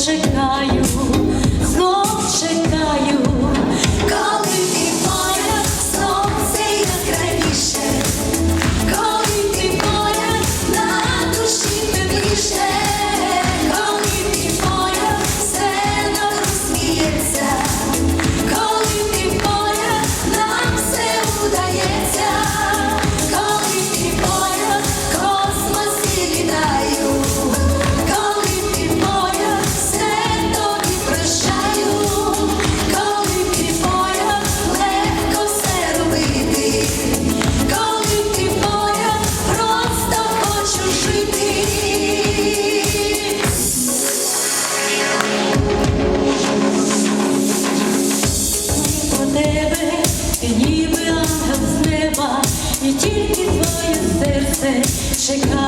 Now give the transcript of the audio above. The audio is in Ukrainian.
чекаю. Ніби ангел з неба, і тільки твоє серце чекає.